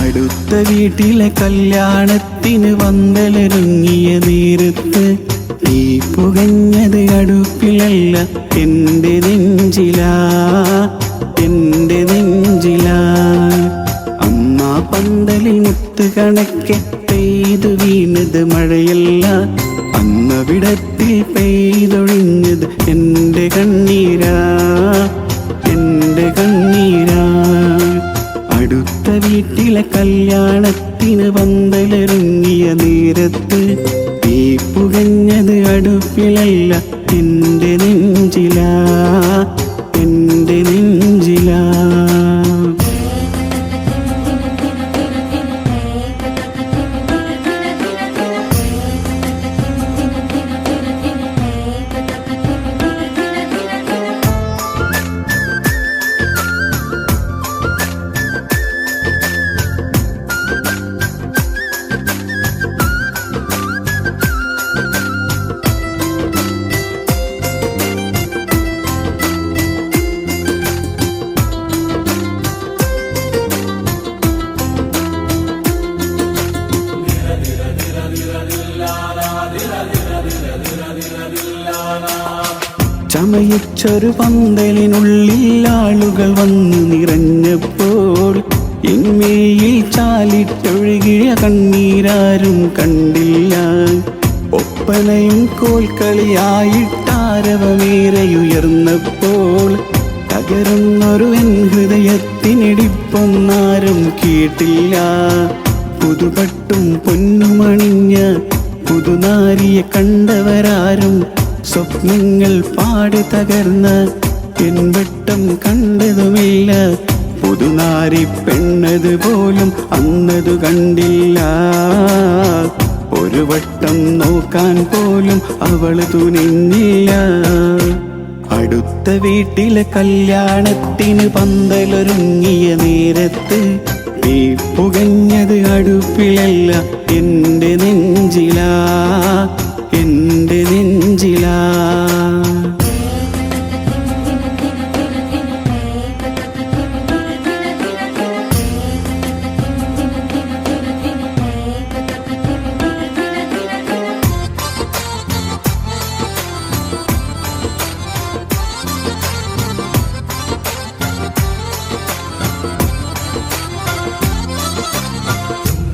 അടുത്ത വീട്ടിലെ കല്യാണത്തിന് വന്തലൊരുങ്ങിയ നേരത്ത് നീ പുകഞ്ഞത് അടുപ്പിലല്ല എന്റെ നെഞ്ചിലാ എന്റെ നെഞ്ചിലാ. അമ്മ പന്തലിൽ മുത്ത് കണക്കെ പെയ്തു വീണത് മഴയല്ല അന്നവിടത്തിൽ പെയ്തൊഴിഞ്ഞത് എന്റെ കണ്ണീരാ. അടുത്ത വീട്ടിലെ കല്യാണത്തിന് പന്തലൊരുങ്ങിയ നേരത്ത് തീ പുകഞ്ഞത് അടുപ്പിലല്ല എന്റെ നെഞ്ചിലാ. ചമയിച്ചൊരു പന്തലിനുള്ളിലാളുകൾ വന്നു നിറഞ്ഞപ്പോൾ എന്മേയിൽ ചാലിട്ടൊഴുകിയ കണ്ണീരാരും കണ്ടില്ല. ഒപ്പനയും കോൽക്കളിയായിട്ടാരവമേറെയുയർന്നപ്പോൾ തകരുന്നൊരു എൻ ഹൃദയത്തിനിടിപ്പൊന്നാരും കേട്ടില്ല. പുതുപട്ടും പൊന്നുമണിഞ്ഞ പുതുനാരിയെ കണ്ടവരാരും സ്വപ്നങ്ങൾ പാടി തകർന്ന പെൺവെട്ടം കണ്ടതുമില്ല. പുതുനാരി പെണ്ണത് പോലും അന്നതു കണ്ടില്ല. ഒരു വട്ടം നോക്കാൻ പോലും അവൾ തുനിഞ്ഞില്ല. അടുത്ത വീട്ടിലെ കല്യാണത്തിന് പന്തലൊരുങ്ങിയ നേരത്ത് നീ പുകഞ്ഞത് അടുപ്പിലല്ല എന്റെ നെഞ്ചിലാ. మసిలా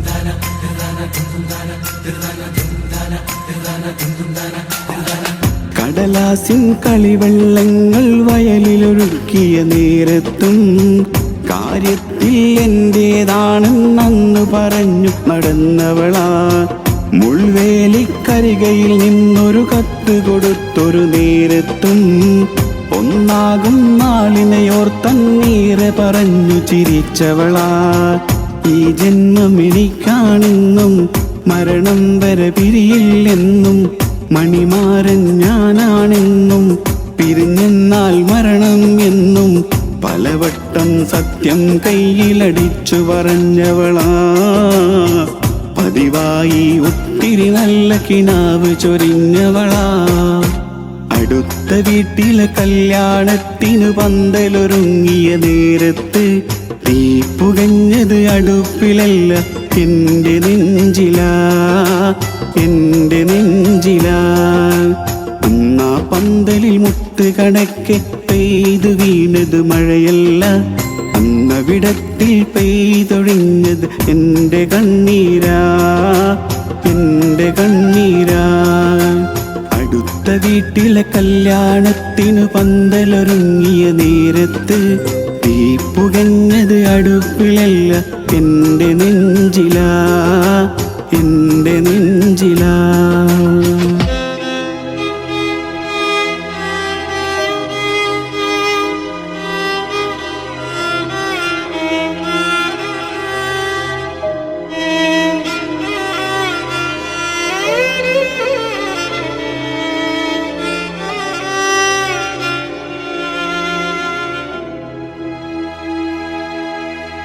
dana dum dum dana dum dana dum dana കടലാസിൻ കളിവെള്ളങ്ങൾ വയലിലൊഴുക്കിയ നേരത്തും കാര്യത്തിൽ എന്റേതാണെന്നു പറഞ്ഞു നടന്നവളാ. മുൾവേലിക്കരികയിൽ നിന്നൊരു കത്ത് കൊടുത്തൊരു നേരത്തും ഒന്നാകും നാളിനെയോർത്തന്നീറെ പറഞ്ഞു ചിരിച്ചവളാ. ഈ ജന്മം എനിക്കാണെന്നും മരണം വരെ പിരിയില്ലെന്നും മണിമാരൻ ഞാനാണെന്നും പിരിഞ്ഞെന്നാൽ മരണം എന്നും പലവട്ടം സത്യം കയ്യിലടിച്ചു പറഞ്ഞവളാ. പതിവായി ഒത്തിരി നല്ല കിണാവ് ചൊരിഞ്ഞവളാ. അടുത്ത വീട്ടിലെ കല്യാണത്തിന് പന്തലൊരുങ്ങിയ നേരത്ത് തീ പുകഞ്ഞത് അടുപ്പിലല്ല എന്റെ നെഞ്ചിലാ. എന്റെ നെഞ്ചിലാ ഒന്നാ പന്തലിൽ മുട്ട് കണക്കെ പെയ്തു വീണത് മഴയല്ല. അന്നവിടത്തിൽ പെയ്തൊഴിഞ്ഞത് എന്റെ കണ്ണീരാ. എന്റെ കണ്ണീരാ. അടുത്ത വീട്ടിലെ കല്യാണത്തിനു പന്തലൊരുങ്ങിയ നേരത്ത് തീ പുകഞ്ഞത് അടുപ്പിലല്ല എന്റെ നെഞ്ചിലാ. എന്റെ നെഞ്ചിലാ.